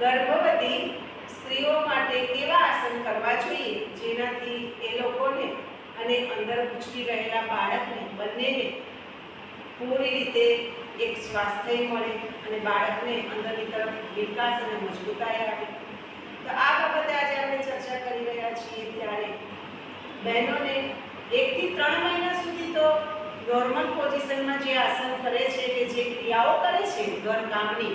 ગર્ભવતી સ્ત્રીઓ માટે કેવા આસન કરવા જોઈએ? જેનાથી એ લોકોને અને અંદર ઉછરી રહેલા બાળકને, બંનેને પૂરી રીતે એક સ્વાસ્થ્ય મળે અને બાળકને અંદરની તરફ વિકાસ અને મજબૂતાઈ આવે તો આ બાબતે આજે આપણે ચર્ચા કરી રહ્યા છીએ ત્યારે બહેનોને એકથી ત્રણ મહિના સુધી તો નોર્મલ પોઝિશનમાં જે આસન કરે છે કે જે ક્રિયાઓ કરે છે ઘર કામની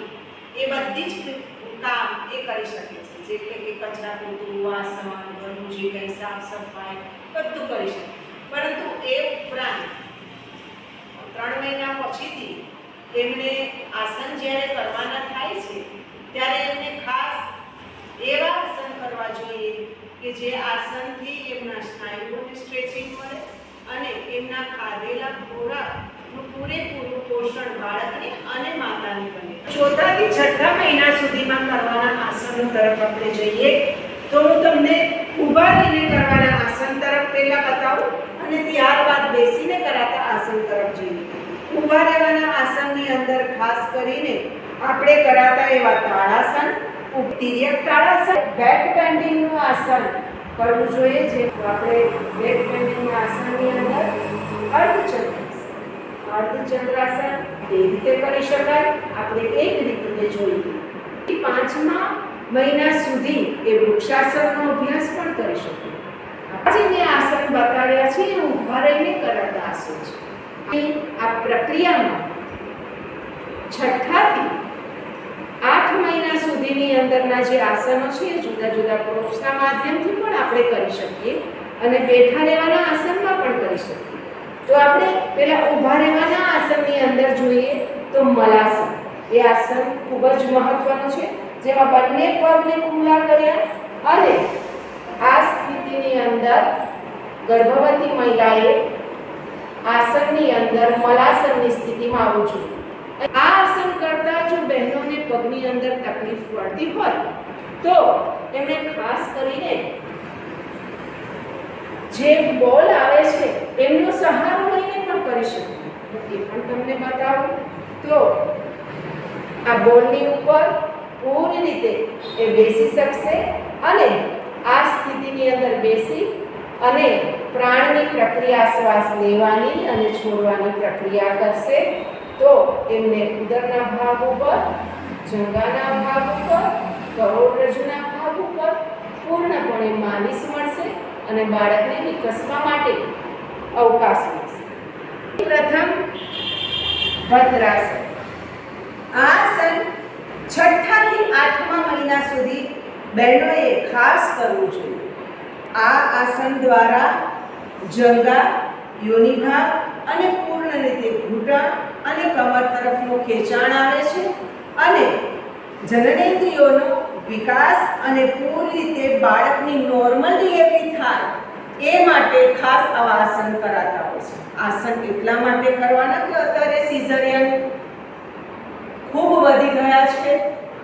એ બધી જ કામ એ કરી શકે છે. જેટલે કે કચરા પોતું વાસણ ઘરનું જે કંઈ સાફ સફાઈ બધું કરી શકે પરંતુ એ ઉપરાંત ત્રણ મહિના પછીથી એમને આસન જ્યારે કરવાના થાય છે, ત્યારે એમને ખાસ એવા આસન કરવા જોઈએ કે જે આસનથી એમના સ્નાયુઓને સ્ટ્રેચિંગ મળે અને એમના ખાધેલા ખોરાકનું પૂરેપૂરું પોષણ બાળકને અને માતાને બને. ચોથાથી છઠ્ઠા મહિના સુધીમાં તરફ આપણે જઈએ તો હું તમને ઊભા રહીને કરવાના આસન તરફ પહેલા બતાવું અને ત્યારબાદ બેસીને કરાતા આસન તરફ જઈએ. ઊભા રહેવાના આસનની અંદર ખાસ કરીને આપણે કરાતા એવા તાળાસન તિર્યક તાળાસન બેક બેન્ડિંગનું આસન કરવું જોઈએ, જે આપણે બેક બેન્ડિંગના આસનની અંદર અર્ધચંદ્રાસન. અર્ધચંદ્રાસન એ રીતે કરી શકાય. આપણે એક રીતે જોઈએ. પાંચમા મહિના સુધી એ વૃક્ષાસનનો અભ્યાસ પણ કરી શકીએ આજે મેં આસન બતાવ્યા છે એ ઊભા રહીને કરાતા આસન છે. આ પ્રક્રિયામાં છઠ્ઠાથી આઠ મહિના સુધીની અંદરના જે આસનો છે, એ જુદા જુદા પ્રોપ્સના માધ્યમથી પણ આપણે કરી શકીએ અને બેઠા રહેવાના આસનમાં પણ કરી શકીએ. તો આપણે પેલા ઊભા રહેવાના આસનની અંદર જોઈએ તો મલાસન. એ આસન ખૂબ જ મહત્વનું છે. જેમાં બંને પગને ખુલ્લા કર્યા અને આ સ્થિતિની અંદર ગર્ભવતી મહિલાએ આસનની અંદર મલાસનની સ્થિતિમાં આવવું જોઈએ આ આસન કરતા જો બહેનોને પગની અંદર તકલીફ પડતી હોય, તો એમણે ખાસ કરીને જે બોલ આવે છે, એમનો સહારો લઈને પણ કરી શકે એ પણ તમને બતાવું. તો આ બોલની ઉપર પૂરી રીતે એ બેસી શકશે અને આ સ્થિતિની અંદર બેસી અને પ્રાણની પ્રક્રિયા શ્વાસ લેવાની અને છોડવાની પ્રક્રિયા કરશે. તો એમને ઉદરના ભાગ ઉપર, જંગાના ભાગ ઉપર કરોડરજ્જુના ભાગ ઉપર પૂર્ણપણે માલિશ મળશે અને બાળકને વિકસવા માટે અવકાશ મળશે. પ્રથમ ભદ્રાસન આસન છઠ્ઠાથી આઠમા મહિના સુધી બહેનોએ ખાસ કરવું જોઈએ. આ આસન દ્વારા જંગા યોનિભાગ અને પૂર્ણ રીતે ઘૂંટણ અને કમર તરફનું ખેંચાણ આવે છે અને જનનેન્દ્રિયોનો વિકાસ અને પૂરી રીતે બાળકની નોર્મલ ડિલિવરી થાય એ માટે ખાસ આવા આસન કરાતા હોય છે. આસન એટલા માટે કરવાના કે અત્યારે સિઝરિયન ખૂબ વધી ગયા છે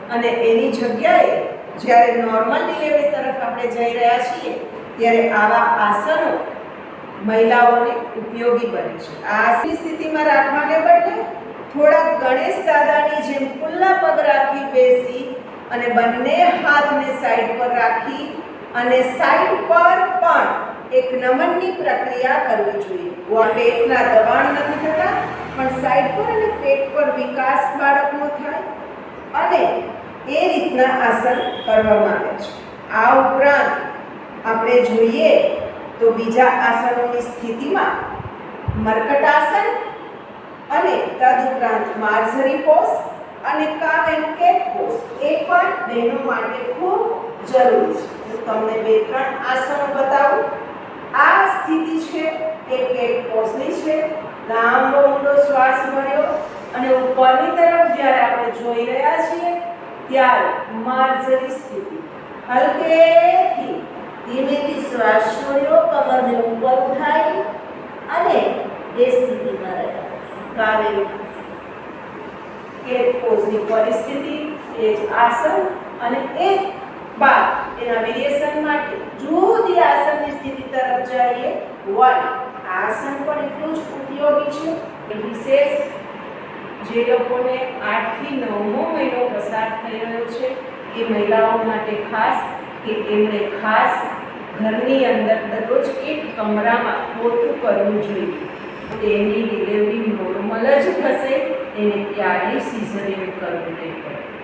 અને એની જગ્યાએ જ્યારે નોર્મલ ડિલિવરી તરફ આપણે જઈ રહ્યા છીએ, ત્યારે આવા આસનો મહિલાઓને ઉપયોગી બને છે. આ સ્થિતિમાં રાખવાને બદલે થોડા ગણેશ દાદાની જેમ ખુલ્લા પગ રાખી બેસી અને બંને હાથને સાઈડ પર રાખી અને સાઈડ પર એક નમનની પ્રક્રિયા કરવી જોઈએ. પેટના દબાણ નથી થતા, પણ સાઈડ પર અને પેટ પર વિકાસ બાળકનો થાય અને એ રીતના આસન કરવામાં આવે છે. આ ઉપરાંત આપણે જોઈએ તો બીજા આસનોની સ્થિતિમાં મર્કટાસન અને તદુપરાંત માર્ઝરી પોઝ અને કાવ એન્ડ કેટ પોઝ એ પણ બહેનો માટે ખૂબ જરૂરી છે. હું તમને બે, ત્રણ આસનો બતાવું. આ સ્થિતિ છે, એ કેટ પોઝની છે. લાંબો ઊંડો શ્વાસ ભર્યો અને ઉપરની તરફ જ્યારે આપણે જોઈ રહ્યા છીએ, ત્યારે માર્જરી સ્થિતિ. હલકેથી ધીમેથી શ્વાસ છોડ્યો કમરને ઉપર ઉઠાવી અને એ સ્થિતિમાં રહ્યા. કે પોઝની પરિસ્થિતિ, એ જ આસન અને એ બાદ એના વેરિએશન માટે જુદી તરફ વન આસન પણ એટલું જ ઉપયોગી છે કે વિશેષ જે લોકોને આઠથી નવમો મહિનો પસાર થઈ રહ્યો છે, એ મહિલાઓ માટે ખાસ કે એમણે ખાસ ઘરની અંદર દરરોજ એક કમરામાં પોતું કરવું જોઈએ. તેની ડિલિવરી નોર્મલ જ થશે, એને ત્યારે સિઝરિયન કરવું નહીં પડે.